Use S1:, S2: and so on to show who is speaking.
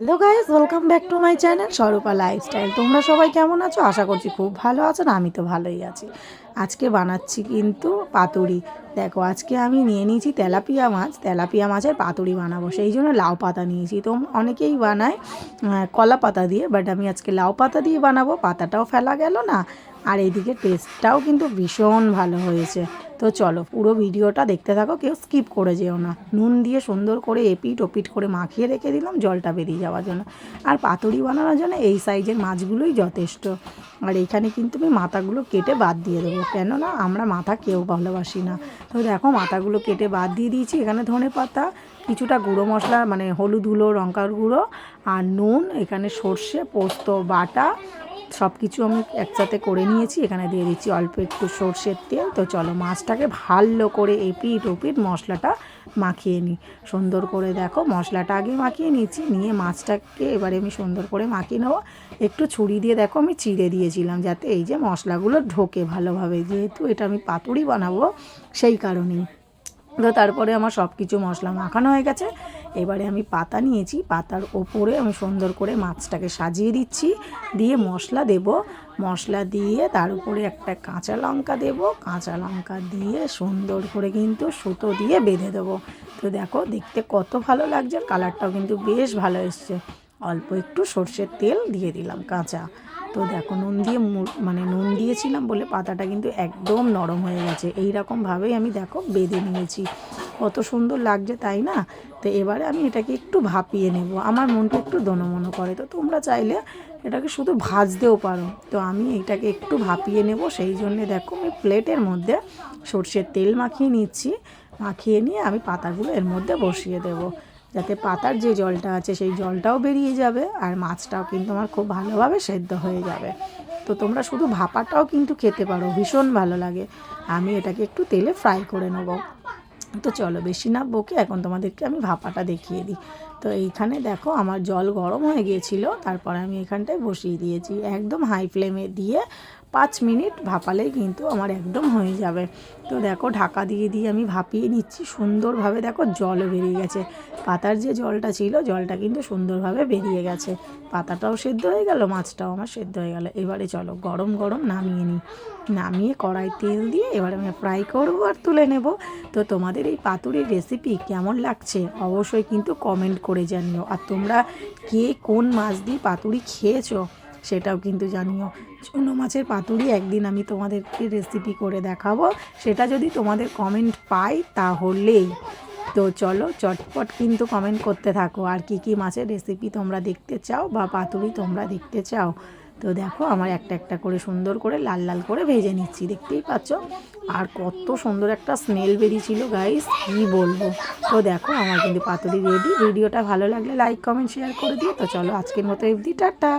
S1: Hello guys welcome back to my channel Swarupa lifestyle তোমরা সবাই কেমন আছো? আশা করছি খুব ভালো আছো না, আমি তো ভালোই আছি। আজকে বানাচ্ছি কিন্তু পাতুরি দেখো, আজকে আমি নিয়ে নিয়েছি তেলাপিয়া মাছ। তেলাপিয়া মাছের পাতুরি বানাবো। সেই জন্য লাউ পাতা নিয়েছি। তো অনেকেই বানায় কলা পাতা দিয়ে বাট আমি আজকে লাউ পাতা দিয়ে বানাবো। পাতাটাও ফেলা গেল না। আর এইদিকে টেস্টটাও কিন্তু ভীষণ ভালো হয়েছে। তো চলো পুরো ভিডিওটা দেখতে থাকো, কেউ স্কিপ করে যেও না। নুন দিয়ে সুন্দর করে এপিট ওপিট করে মাখিয়ে রেখে দিলাম, জলটা বেরিয়ে যাওয়ার জন্য। আর পাতুরি বানানোর জন্য এই সাইজের মাছগুলোই যথেষ্ট। আর এখানে কিন্তু আমি মাথাগুলো কেটে বাদ দিয়ে দেবো, কেননা আমরা মাথা কেউ ভালোবাসি না। তো দেখো মাথাগুলো কেটে বাদ দিয়ে দিয়েছি, এখানে ধনে পাতা, কিছুটা গুঁড়ো মশলা মানে হলুদ গুঁড়ো, লঙ্কার গুঁড়ো, আর নুন, এখানে সর্ষে, পোস্ত, বাটা সব কিছু আমি একসাথে করে নিয়েছি। এখানে দিয়ে দিচ্ছি অল্প একটু সর্ষের তেল। তো চলো মাছটাকে ভালো করে এপিট ওপিট মশলাটা মাখিয়ে নিই। সুন্দর করে দেখো, মশলাটা আগে মাখিয়ে নিচ্ছি নিয়ে মাছটাকে এবারে আমি সুন্দর করে মাখিয়ে নেব। একটু ছুরি দিয়ে দেখো, আমি চিড়ে দিয়েছিলাম যাতে এই যে মশলাগুলো ঢোকে ভালোভাবে। যেহেতু এটা আমি পাতুরি বানাবো, সেই কারণেই। তো তারপরে আমার সব কিছু মশলা মাখানো হয়ে গেছে। এবারে আমি পাতা নিয়েছি, পাতার ওপরে আমি সুন্দর করে মাছটাকে সাজিয়ে দিচ্ছি। দিয়ে মশলা দেব। মশলা দিয়ে তার উপরে একটা কাঁচা লঙ্কা দেব। কাঁচা লঙ্কা দিয়ে সুন্দর করে কিন্তু সুতো দিয়ে বেঁধে দেবো। তো দেখো, দেখতে কত ভালো লাগছে। কালারটাও কিন্তু বেশ ভালো এসছে। অল্প একটু সর্ষের তেল দিয়ে দিলাম কাঁচা। তো দেখো, নুন দিয়ে মানে নুন দিয়েছিলাম বলে পাতাটা কিন্তু একদম নরম হয়ে গেছে। এই রকমভাবেই আমি দেখো বেঁধে নিয়েছি। কত সুন্দর লাগছে, তাই না? তো এবারে আমি এটাকে একটু ভাপিয়ে নেব। আমার মনটা একটু দনমনো করে। তো তোমরা চাইলে এটাকে শুধু ভাজতেও পারো। তো আমি এটাকে একটু ভাপিয়ে নেব। সেই জন্যে দেখো আমি প্লেটের মধ্যে সর্ষের তেল মাখিয়ে নিচ্ছি। মাখিয়ে নিয়ে আমি পাতাগুলো এর মধ্যে বসিয়ে দেবো। যাতে পাতার যে জলটা আছে সেই জলটাও বেরিয়ে যাবে আর মাছটাও কিন্তু আমার খুব ভালোভাবে সেদ্ধ হয়ে যাবে। তো তোমরা শুধু ভাপাটাও কিন্তু খেতে পারো, ভীষণ ভালো লাগে। আমি এটাকে একটু তেলে ফ্রাই করে নেব। তো চলো বেশি না বকে, এখন তোমাদেরকে আমি ভাপাটা দেখিয়ে দিই। তো এইখানে দেখো আমার জল গরম হয়ে গিয়েছিল, তারপরে আমি এখানটায় বসিয়ে দিয়েছি। একদম হাই ফ্লেমে দিয়ে পাঁচ মিনিট ভাপালেই কিন্তু আমার একদম হয়ে যাবে। তো দেখো ঢাকা দিয়ে দিয়ে আমি ভাপিয়ে নিচ্ছি, সুন্দরভাবে দেখো জল বেরিয়ে গেছে। পাতার যে জলটা ছিল, জলটা কিন্তু সুন্দরভাবে বেরিয়ে গেছে। পাতাটাও সেদ্ধ হয়ে গেল, মাছটাও আমার সেদ্ধ হয়ে গেল। এবারে চলো গরম গরম নামিয়ে নিই। নামিয়ে কড়াই তেল দিয়ে এবার আমি ফ্রাই করব আর তুলে নেব। তো তোমাদের এই পাতুরির রেসিপি কেমন লাগছে? অবশ্যই কিন্তু কমেন্ট করে জানিও। আর তোমরা কে কোন মাছ দিয়ে পাতুরি খেয়েছো? সেটাও কিন্তু জানিও। চুনো মাছের পাতুরি একদিন আমি তোমাদেরকে রেসিপি করে দেখাবো। সেটা যদি তোমাদের কমেন্ট পাই তাহলেই। তো চলো, চটপট কিন্তু কমেন্ট করতে থাকো। আর কি কি মাছের রেসিপি তোমরা দেখতে চাও বা পাতুরি তোমরা দেখতে চাও? তো দেখো, আমার একটা একটা করে সুন্দর করে লাল লাল করে ভেজে নিচ্ছি। দেখতেই পাচ্ছ? আর কত সুন্দর একটা স্মেল বেরিয়েছিল গাইস কি বলব? তো দেখো, আমার কিন্তু পাতুরি রেডি ভিডিওটা ভালো লাগলে লাইক কমেন্ট শেয়ার করে দিও। তো চলো, আজকের মতো এফদি টাটা।